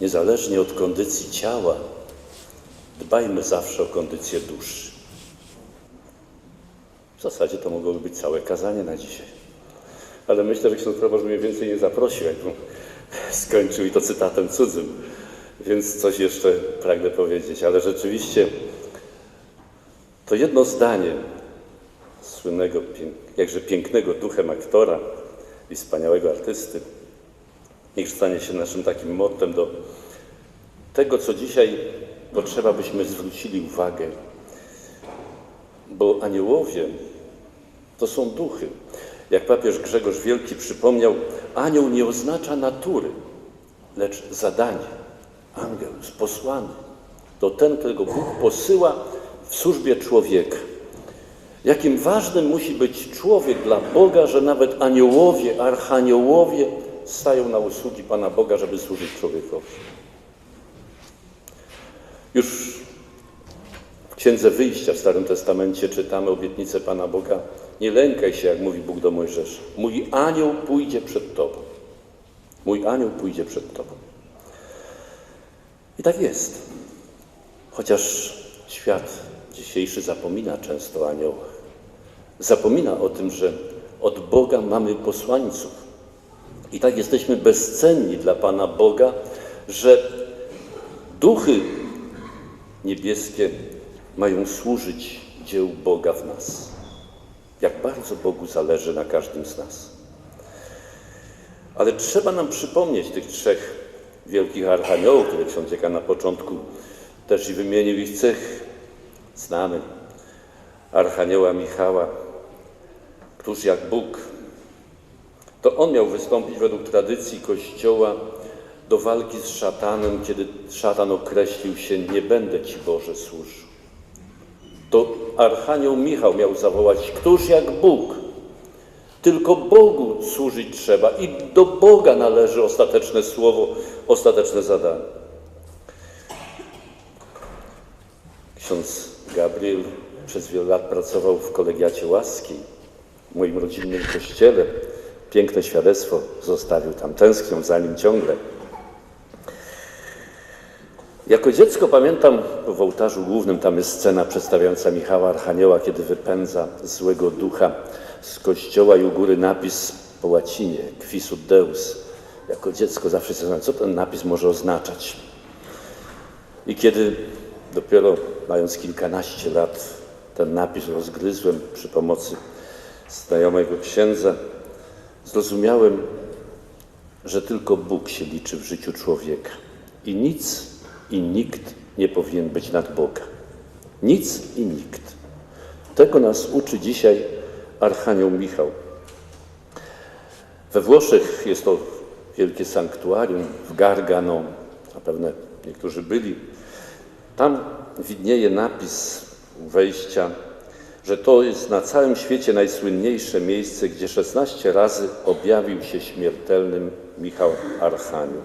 niezależnie od kondycji ciała, dbajmy zawsze o kondycję duszy. W zasadzie to mogłoby być całe kazanie na dzisiaj. Ale myślę, że ksiądz proboszcz mnie więcej nie zaprosił, jakbym skończył i to cytatem cudzym. Więc coś jeszcze pragnę powiedzieć. Ale rzeczywiście to jedno zdanie słynnego, jakże pięknego duchem aktora i wspaniałego artysty, niech stanie się naszym takim mottem do tego, co dzisiaj potrzeba, byśmy zwrócili uwagę. Bo aniołowie to są duchy. Jak papież Grzegorz Wielki przypomniał, anioł nie oznacza natury, lecz zadanie. Angel jest posłany. To ten, którego Bóg posyła w służbie człowieka. Jakim ważnym musi być człowiek dla Boga, że nawet aniołowie, archaniołowie stają na usługi Pana Boga, żeby służyć człowiekowi. Już w Księdze Wyjścia w Starym Testamencie czytamy obietnicę Pana Boga. Nie lękaj się, jak mówi Bóg do Mojżesza. Mój anioł pójdzie przed Tobą. Mój anioł pójdzie przed Tobą. I tak jest. Chociaż świat dzisiejszy zapomina często o aniołach. Zapomina o tym, że od Boga mamy posłańców. I tak jesteśmy bezcenni dla Pana Boga, że duchy niebieskie mają służyć dziełu Boga w nas. Jak bardzo Bogu zależy na każdym z nas. Ale trzeba nam przypomnieć tych trzech wielkich archaniołów, które ksiądz na początku też i wymienił ich cech. Znamy archanioła Michała, któż jak Bóg. To on miał wystąpić według tradycji Kościoła do walki z szatanem, kiedy szatan określił się: Nie będę ci Boże służył. To archanioł Michał miał zawołać: Któż jak Bóg? Tylko Bogu służyć trzeba i do Boga należy ostateczne słowo, ostateczne zadanie. Ksiądz Gabriel przez wiele lat pracował w kolegiacie łaskiej, w moim rodzinnym kościele. Piękne świadectwo zostawił tam, tęsknią za nim ciągle. Jako dziecko pamiętam, w ołtarzu głównym tam jest scena przedstawiająca Michała Archanioła, kiedy wypędza złego ducha z kościoła i u góry napis po łacinie, quisut deus. Jako dziecko zawsze się co ten napis może oznaczać. I kiedy dopiero mając kilkanaście lat ten napis rozgryzłem przy pomocy znajomego księdza, zrozumiałem, że tylko Bóg się liczy w życiu człowieka. I nic i nikt nie powinien być nad Boga. Nic i nikt. Tego nas uczy dzisiaj Archanioł Michał. We Włoszech jest to wielkie sanktuarium w Gargano, zapewne niektórzy byli. Tam widnieje napis wejścia, że to jest na całym świecie najsłynniejsze miejsce, gdzie 16 razy objawił się śmiertelnym Michał Archanioł.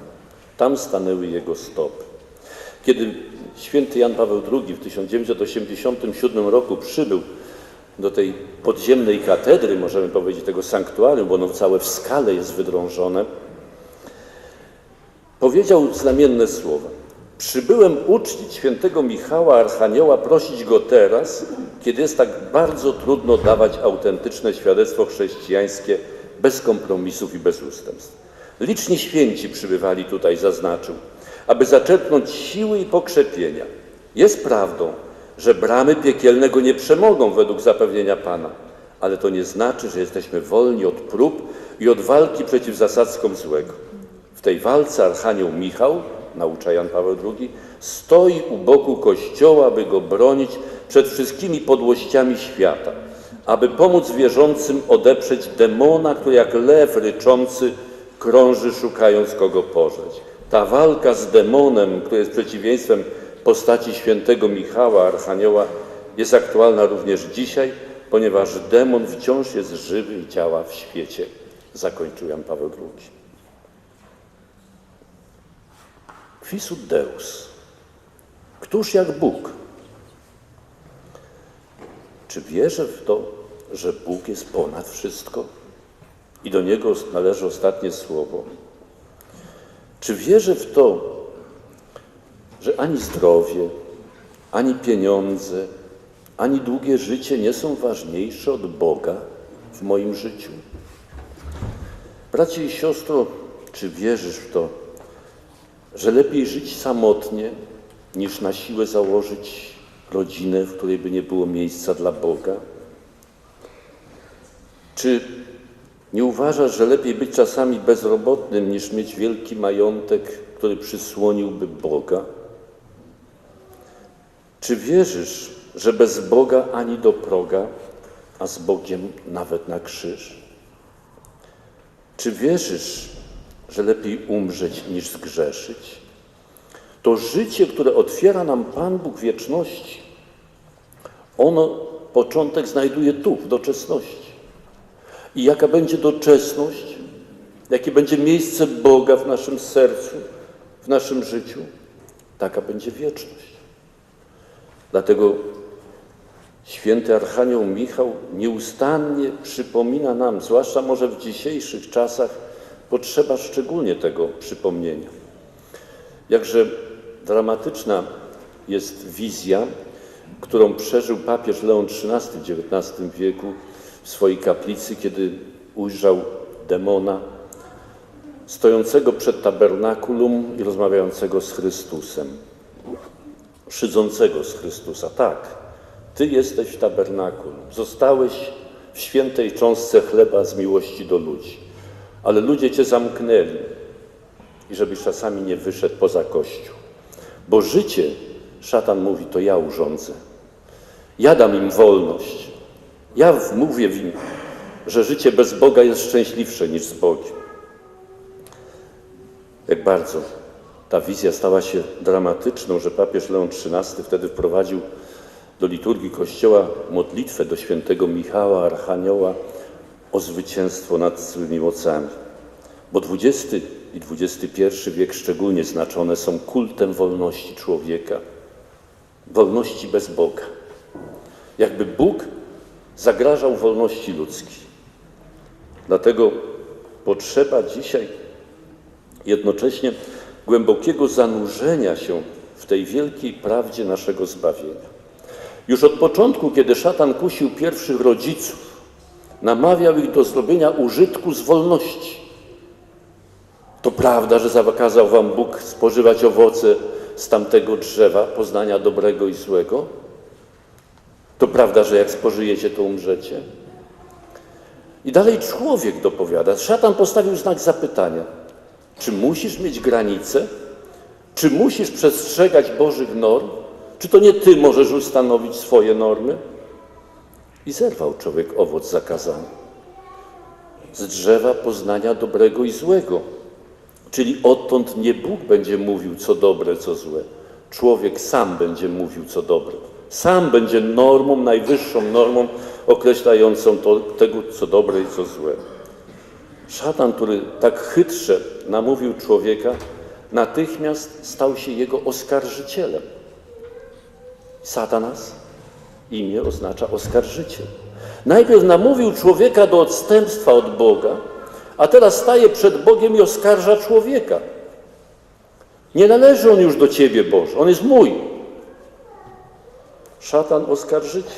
Tam stanęły jego stopy. Kiedy święty Jan Paweł II w 1987 roku przybył do tej podziemnej katedry, możemy powiedzieć tego sanktuarium, bo ono całe w skale jest wydrążone, powiedział znamienne słowa. Przybyłem uczcić świętego Michała Archanioła, prosić go teraz, kiedy jest tak bardzo trudno dawać autentyczne świadectwo chrześcijańskie bez kompromisów i bez ustępstw. Liczni święci przybywali tutaj, zaznaczył, aby zaczerpnąć siły i pokrzepienia. Jest prawdą, że bramy piekielnego nie przemogą według zapewnienia Pana, ale to nie znaczy, że jesteśmy wolni od prób i od walki przeciw zasadzkom złego. W tej walce Archanioł Michał, naucza Jan Paweł II, stoi u boku Kościoła, aby go bronić przed wszystkimi podłościami świata, aby pomóc wierzącym odeprzeć demona, który jak lew ryczący krąży szukając kogo pożreć. Ta walka z demonem, który jest przeciwieństwem postaci świętego Michała, Archanioła, jest aktualna również dzisiaj, ponieważ demon wciąż jest żywy i działa w świecie, zakończył Jan Paweł II. Quisut Deus. Któż jak Bóg? Czy wierzę w to, że Bóg jest ponad wszystko i do Niego należy ostatnie słowo? Czy wierzę w to, że ani zdrowie, ani pieniądze, ani długie życie nie są ważniejsze od Boga w moim życiu? Bracie i siostro, czy wierzysz w to, że lepiej żyć samotnie, niż na siłę założyć rodzinę, w której by nie było miejsca dla Boga? Czy nie uważasz, że lepiej być czasami bezrobotnym, niż mieć wielki majątek, który przysłoniłby Boga? Czy wierzysz, że bez Boga ani do proga, a z Bogiem nawet na krzyż? Czy wierzysz, że lepiej umrzeć niż zgrzeszyć? To życie, które otwiera nam Pan Bóg wieczności, ono początek znajduje tu, w doczesności. I jaka będzie doczesność, jakie będzie miejsce Boga w naszym sercu, w naszym życiu, taka będzie wieczność. Dlatego święty Archanioł Michał nieustannie przypomina nam, zwłaszcza może w dzisiejszych czasach, potrzeba szczególnie tego przypomnienia. Jakże dramatyczna jest wizja, którą przeżył papież Leon XIII w XIX wieku w swojej kaplicy, kiedy ujrzał demona stojącego przed tabernakulum i rozmawiającego z Chrystusem, szydzącego z Chrystusa. Tak, Ty jesteś w tabernakulum, zostałeś w świętej cząstce chleba z miłości do ludzi, ale ludzie Cię zamknęli i żebyś czasami nie wyszedł poza Kościół. Bo życie, szatan mówi, to ja urządzę. Ja dam im wolność. Ja mówię im, że życie bez Boga jest szczęśliwsze niż z Bogiem. Jak bardzo ta wizja stała się dramatyczną, że papież Leon XIII wtedy wprowadził do liturgii Kościoła modlitwę do świętego Michała, Archanioła o zwycięstwo nad złymi mocami. Bo XX i XXI wiek szczególnie znaczone są kultem wolności człowieka, wolności bez Boga. Jakby Bóg zagrażał wolności ludzkiej. Dlatego potrzeba dzisiaj jednocześnie głębokiego zanurzenia się w tej wielkiej prawdzie naszego zbawienia. Już od początku, kiedy szatan kusił pierwszych rodziców, namawiał ich do zrobienia użytku z wolności. To prawda, że zakazał wam Bóg spożywać owoce z tamtego drzewa poznania dobrego i złego? To prawda, że jak spożyjecie, to umrzecie? I dalej człowiek dopowiada. Szatan postawił znak zapytania. Czy musisz mieć granice? Czy musisz przestrzegać Bożych norm? Czy to nie ty możesz ustanowić swoje normy? I zerwał człowiek owoc zakazany. Z drzewa poznania dobrego i złego. Czyli odtąd nie Bóg będzie mówił, co dobre, co złe. Człowiek sam będzie mówił, co dobre. Sam będzie normą, najwyższą normą określającą to, tego, co dobre i co złe. Szatan, który tak chytrze namówił człowieka, natychmiast stał się jego oskarżycielem. Satanas, imię oznacza oskarżyciel. Najpierw namówił człowieka do odstępstwa od Boga, a teraz staje przed Bogiem i oskarża człowieka. Nie należy on już do ciebie, Boże, on jest mój. Szatan oskarżyciel.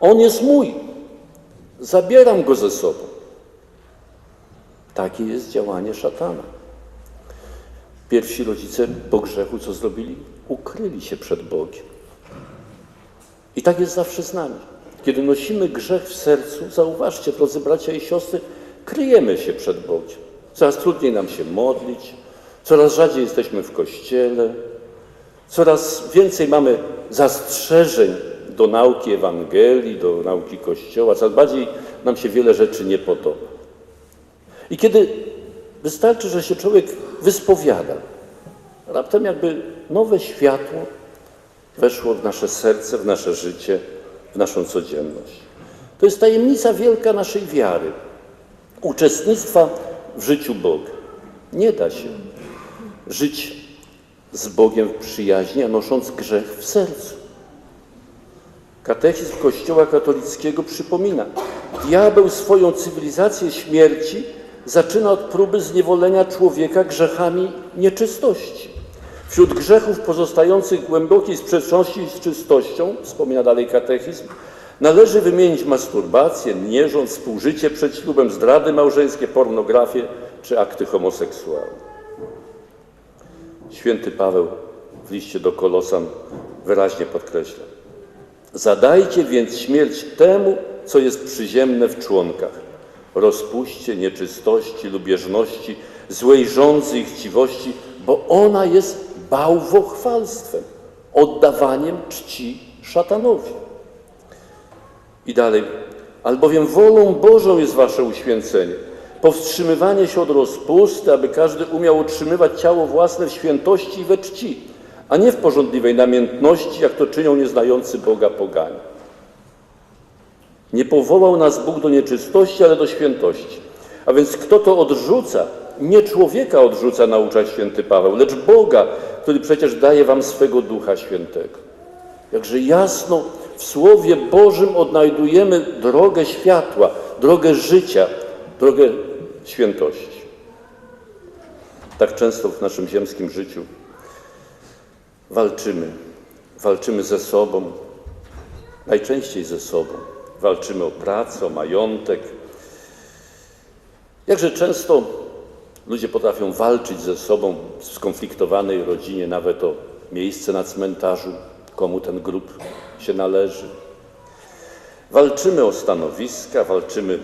On jest mój. Zabieram go ze sobą. Takie jest działanie szatana. Pierwsi rodzice po grzechu co zrobili? Ukryli się przed Bogiem. I tak jest zawsze z nami. Kiedy nosimy grzech w sercu, zauważcie, drodzy bracia i siostry, kryjemy się przed Bogiem. Coraz trudniej nam się modlić, coraz rzadziej jesteśmy w kościele, coraz więcej mamy zastrzeżeń do nauki Ewangelii, do nauki Kościoła, coraz bardziej nam się wiele rzeczy nie podoba. I kiedy wystarczy, że się człowiek wyspowiada, raptem jakby nowe światło weszło w nasze serce, w nasze życie, w naszą codzienność. To jest tajemnica wielka naszej wiary, uczestnictwa w życiu Boga. Nie da się żyć z Bogiem w przyjaźni, a nosząc grzech w sercu. Katechizm Kościoła katolickiego przypomina, diabeł swoją cywilizację śmierci zaczyna od próby zniewolenia człowieka grzechami nieczystości. Wśród grzechów pozostających głębokiej sprzeczności z czystością, wspomina dalej katechizm, należy wymienić masturbację, nierząd, współżycie przed ślubem, zdrady małżeńskie, pornografię czy akty homoseksualne. Święty Paweł w liście do Kolosan wyraźnie podkreśla: Zadajcie więc śmierć temu, co jest przyziemne w członkach rozpuście, nieczystości, lubieżności, złej żądzy i chciwości, bo ona jest bałwochwalstwem, oddawaniem czci szatanowi. I dalej, albowiem wolą Bożą jest wasze uświęcenie, powstrzymywanie się od rozpusty, aby każdy umiał utrzymywać ciało własne w świętości i we czci, a nie w porządliwej namiętności, jak to czynią nieznający Boga poganie. Nie powołał nas Bóg do nieczystości, ale do świętości. A więc kto to odrzuca? Nie człowieka odrzuca, naucza święty Paweł, lecz Boga, który przecież daje wam swego Ducha Świętego. Jakże jasno w Słowie Bożym odnajdujemy drogę światła, drogę życia, drogę świętości. Tak często w naszym ziemskim życiu walczymy, walczymy ze sobą, najczęściej ze sobą. Walczymy o pracę, o majątek. Jakże często ludzie potrafią walczyć ze sobą w skonfliktowanej rodzinie, nawet o miejsce na cmentarzu, komu ten grób się należy. Walczymy o stanowiska, walczymy,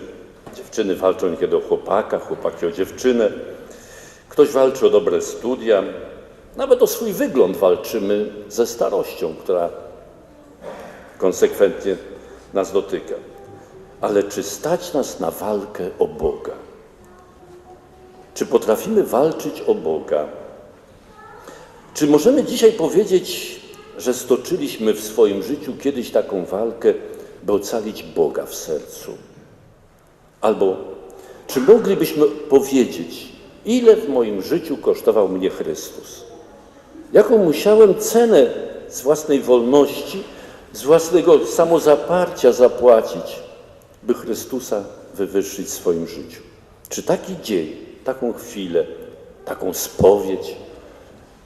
dziewczyny walczą niekiedy o chłopaka, chłopaki o dziewczynę. Ktoś walczy o dobre studia, nawet o swój wygląd walczymy ze starością, która konsekwentnie nas dotyka. Ale czy stać nas na walkę o Boga? Czy potrafimy walczyć o Boga? Czy możemy dzisiaj powiedzieć, że stoczyliśmy w swoim życiu kiedyś taką walkę, by ocalić Boga w sercu? Albo czy moglibyśmy powiedzieć, ile w moim życiu kosztował mnie Chrystus? Jaką musiałem cenę z własnej wolności, z własnego samozaparcia zapłacić, by Chrystusa wywyższyć w swoim życiu? Czy taki dzień, taką chwilę, taką spowiedź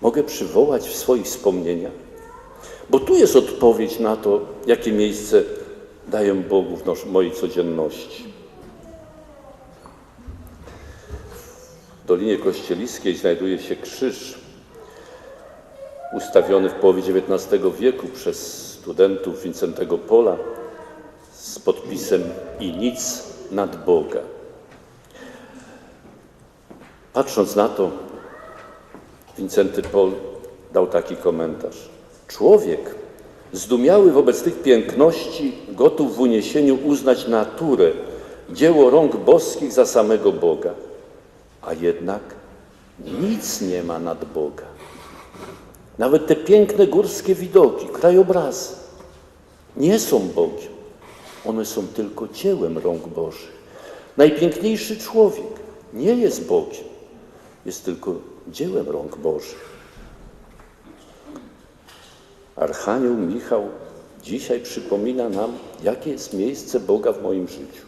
mogę przywołać w swoich wspomnieniach? Bo tu jest odpowiedź na to, jakie miejsce daję Bogu w mojej codzienności. W Dolinie Kościeliskiej znajduje się krzyż ustawiony w połowie XIX wieku przez studentów Wincentego Pola z podpisem i nic nad Boga. Patrząc na to, Wincenty Pol dał taki komentarz. Człowiek zdumiały wobec tych piękności, gotów w uniesieniu uznać naturę, dzieło rąk boskich za samego Boga. A jednak nic nie ma nad Boga. Nawet te piękne górskie widoki, krajobrazy nie są Bogiem. One są tylko dziełem rąk Bożych. Najpiękniejszy człowiek nie jest Bogiem, jest tylko dziełem rąk Bożych. Archanioł Michał dzisiaj przypomina nam, jakie jest miejsce Boga w moim życiu.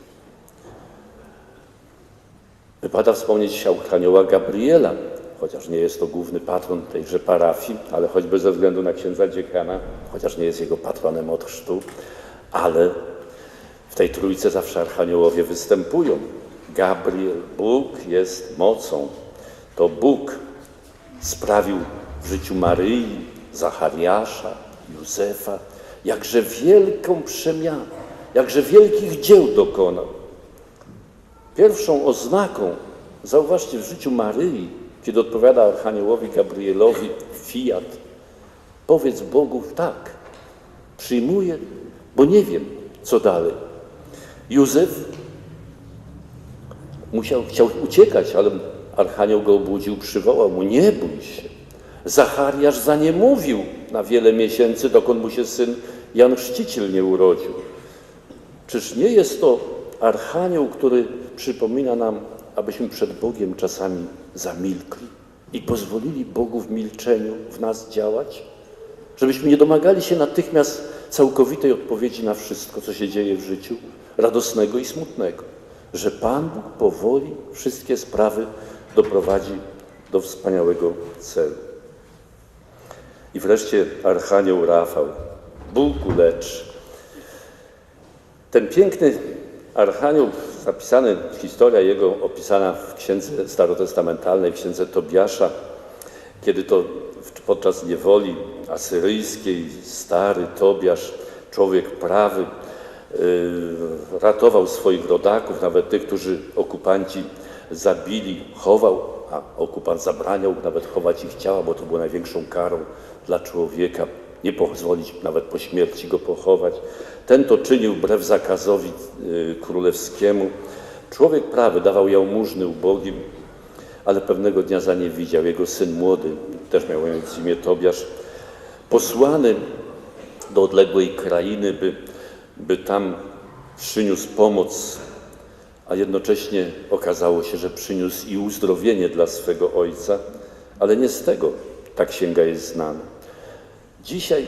Wypada wspomnieć Archanioła Gabriela, chociaż nie jest to główny patron tejże parafii, ale choćby ze względu na księdza dziekana, chociaż nie jest jego patronem od chrztu, ale w tej trójce zawsze archaniołowie występują. Gabriel, Bóg jest mocą. To Bóg sprawił w życiu Maryi, Zachariasza, Józefa, jakże wielką przemianę, jakże wielkich dzieł dokonał. Pierwszą oznaką, zauważcie, w życiu Maryi, kiedy odpowiada Archaniołowi Gabrielowi fiat, powiedz Bogu tak, przyjmuję, bo nie wiem, co dalej. Józef musiał, chciał uciekać, ale Archanioł go obudził, przywołał mu, nie bój się. Zachariasz zaniemówił na wiele miesięcy, dokąd mu się syn Jan Chrzciciel nie urodził. Czyż nie jest to Archanioł, który przypomina nam, abyśmy przed Bogiem czasami zamilkli i pozwolili Bogu w milczeniu w nas działać? Żebyśmy nie domagali się natychmiast całkowitej odpowiedzi na wszystko, co się dzieje w życiu, radosnego i smutnego. Że Pan Bóg powoli wszystkie sprawy doprowadzi do wspaniałego celu. I wreszcie Archanioł Rafał. Bóg uleczy. Ten piękny Archanioł, zapisany, historia jego opisana w księdze starotestamentalnej, w księdze Tobiasza, kiedy to podczas niewoli asyryjskiej stary Tobiasz, człowiek prawy, yy, ratował swoich rodaków, nawet tych, którzy okupanci zabili, chował, a okupant zabraniał nawet chować ich ciała, bo to było największą karą dla człowieka, nie pozwolić nawet po śmierci go pochować. Ten to czynił wbrew zakazowi yy, królewskiemu. Człowiek prawy dawał jałmużny ubogim, ale pewnego dnia zaniewidział. Jego syn młody, też miał imię Tobiasz, posłany do odległej krainy, by, by tam przyniósł pomoc, a jednocześnie okazało się, że przyniósł i uzdrowienie dla swego ojca, ale nie z tego ta księga jest znana. Dzisiaj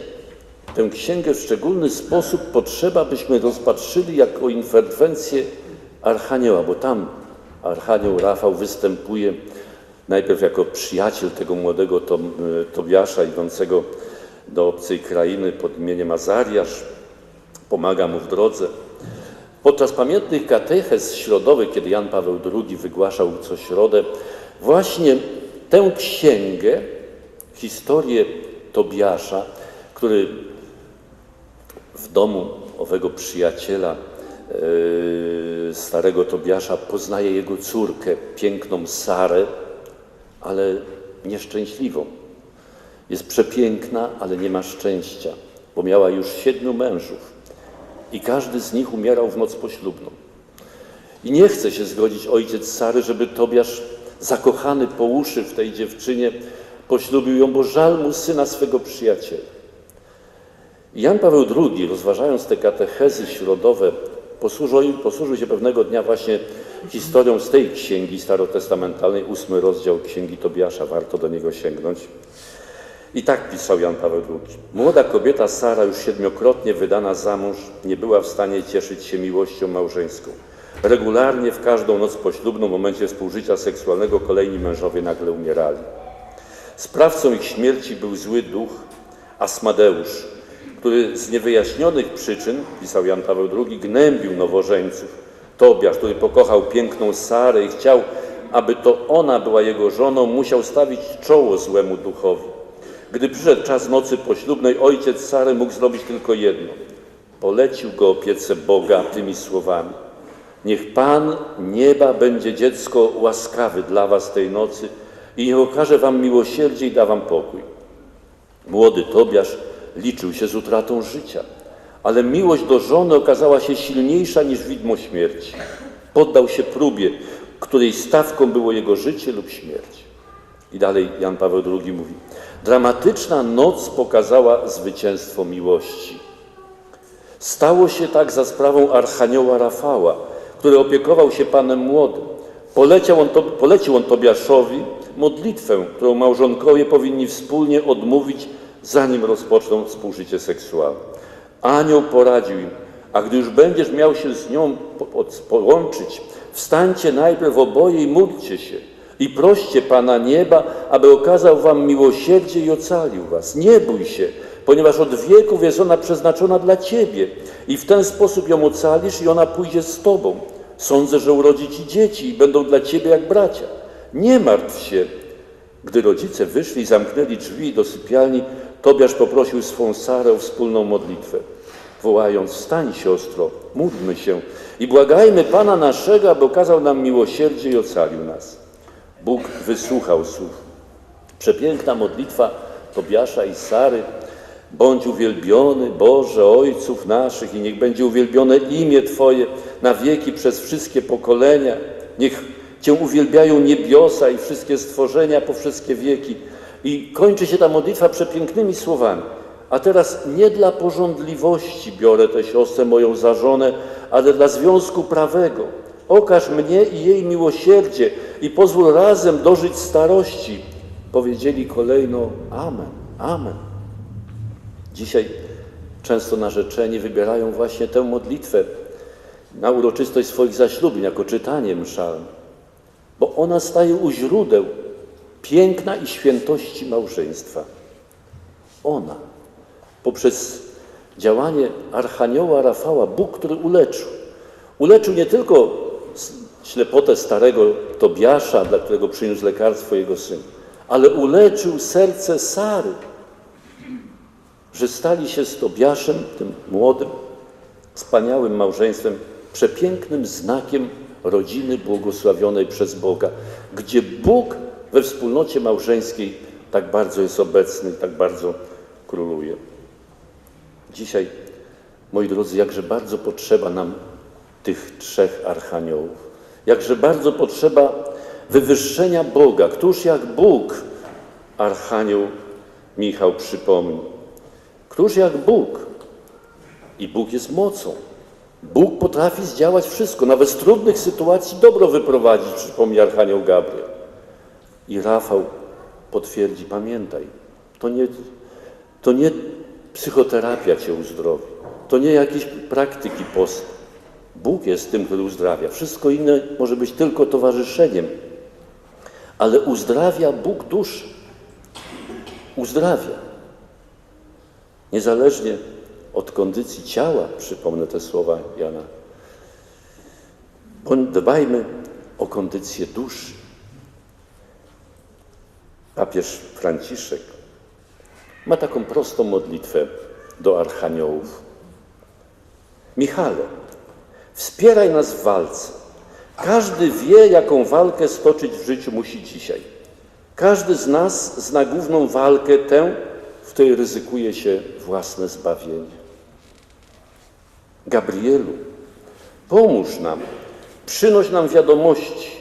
tę księgę w szczególny sposób potrzeba, byśmy rozpatrzyli jako interwencję Archanioła, bo tam Archanioł Rafał występuje najpierw jako przyjaciel tego młodego Tobiasza idącego do obcej krainy pod imieniem Azariasz, pomaga mu w drodze. Podczas pamiętnych katechez środowych, kiedy Jan Paweł II wygłaszał co środę, właśnie tę księgę, historię Tobiasza, który w domu owego przyjaciela yy, starego Tobiasza poznaje jego córkę, piękną Sarę, ale nieszczęśliwą. Jest przepiękna, ale nie ma szczęścia, bo miała już siedmiu mężów i każdy z nich umierał w noc poślubną. I nie chce się zgodzić ojciec Sary, żeby Tobiasz, zakochany po uszy w tej dziewczynie, poślubił ją, bo żal mu syna swego przyjaciela. I Jan Paweł II, rozważając te katechezy środowe, posłużył, posłużył się pewnego dnia właśnie historią z tej księgi starotestamentalnej, ósmy rozdział księgi Tobiasza, warto do niego sięgnąć. I tak pisał Jan Paweł II. Młoda kobieta Sara, już siedmiokrotnie wydana za mąż, nie była w stanie cieszyć się miłością małżeńską. Regularnie w każdą noc poślubną, w momencie współżycia seksualnego, kolejni mężowie nagle umierali. Sprawcą ich śmierci był zły duch Asmadeusz, który z niewyjaśnionych przyczyn, pisał Jan Paweł II, gnębił nowożeńców. Tobiasz, który pokochał piękną Sarę i chciał, aby to ona była jego żoną, musiał stawić czoło złemu duchowi. Gdy przyszedł czas nocy poślubnej, ojciec Sary mógł zrobić tylko jedno. Polecił go opiece Boga tymi słowami. Niech Pan nieba będzie dziecko łaskawy dla was tej nocy i niech okaże wam miłosierdzie i da wam pokój. Młody Tobiasz liczył się z utratą życia, ale miłość do żony okazała się silniejsza niż widmo śmierci. Poddał się próbie, której stawką było jego życie lub śmierć. I dalej Jan Paweł II mówi: Dramatyczna noc pokazała zwycięstwo miłości. Stało się tak za sprawą Archanioła Rafała, który opiekował się Panem Młodym. Poleciał on to, polecił on Tobiaszowi modlitwę, którą małżonkowie powinni wspólnie odmówić, zanim rozpoczną współżycie seksualne. Anioł poradził im, a gdy już będziesz miał się z nią połączyć, wstańcie najpierw oboje i módlcie się i proście Pana nieba, aby okazał wam miłosierdzie i ocalił was. Nie bój się, ponieważ od wieków jest ona przeznaczona dla ciebie i w ten sposób ją ocalisz i ona pójdzie z tobą. Sądzę, że urodzi ci dzieci i będą dla ciebie jak bracia. Nie martw się. Gdy rodzice wyszli i zamknęli drzwi do sypialni, Tobiasz poprosił swą Sarę o wspólną modlitwę, wołając: Wstań, siostro, módlmy się i błagajmy Pana naszego, aby okazał nam miłosierdzie i ocalił nas. Bóg wysłuchał słów. Przepiękna modlitwa Tobiasza i Sary. Bądź uwielbiony, Boże, Ojców naszych, i niech będzie uwielbione imię Twoje na wieki przez wszystkie pokolenia. Niech Cię uwielbiają niebiosa i wszystkie stworzenia po wszystkie wieki. I kończy się ta modlitwa przepięknymi słowami. A teraz nie dla porządliwości biorę tę siostrę moją za żonę, ale dla związku prawego. Okaż mnie i jej miłosierdzie i pozwól razem dożyć starości. Powiedzieli kolejno Amen, Amen. Dzisiaj często narzeczeni wybierają właśnie tę modlitwę na uroczystość swoich zaślubin jako czytanie mszalne, bo ona staje u źródeł piękna i świętości małżeństwa. Ona, poprzez działanie Archanioła Rafała, Bóg, który uleczył. Uleczył nie tylko ślepotę starego Tobiasza, dla którego przyniósł lekarstwo jego syn, ale uleczył serce Sary, że stali się z Tobiaszem, tym młodym, wspaniałym małżeństwem, przepięknym znakiem rodziny błogosławionej przez Boga, gdzie Bóg we wspólnocie małżeńskiej tak bardzo jest obecny, tak bardzo króluje. Dzisiaj, moi drodzy, jakże bardzo potrzeba nam tych trzech archaniołów. Jakże bardzo potrzeba wywyższenia Boga. Któż jak Bóg, archanioł Michał przypomni. Któż jak Bóg? I Bóg jest mocą. Bóg potrafi zdziałać wszystko, nawet z trudnych sytuacji dobro wyprowadzić, przypomni Archanioł Gabriel. I Rafał potwierdzi, pamiętaj, to nie, to nie psychoterapia cię uzdrowi, to nie jakieś praktyki post. Bóg jest tym, który uzdrawia. Wszystko inne może być tylko towarzyszeniem, ale uzdrawia Bóg duszę. Uzdrawia. Niezależnie od kondycji ciała, przypomnę te słowa Jana, dbajmy o kondycję duszy. Papież Franciszek ma taką prostą modlitwę do archaniołów. Michale, wspieraj nas w walce. Każdy wie, jaką walkę stoczyć w życiu musi dzisiaj. Każdy z nas zna główną walkę, tę, w której ryzykuje się własne zbawienie. Gabrielu, pomóż nam, przynoś nam wiadomości,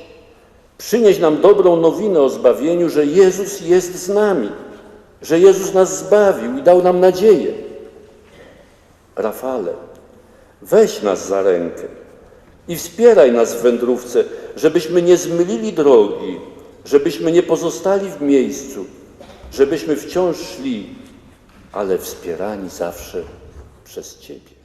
przynieś nam dobrą nowinę o zbawieniu, że Jezus jest z nami, że Jezus nas zbawił i dał nam nadzieję. Rafale, weź nas za rękę i wspieraj nas w wędrówce, żebyśmy nie zmylili drogi, żebyśmy nie pozostali w miejscu, żebyśmy wciąż szli, ale wspierani zawsze przez Ciebie.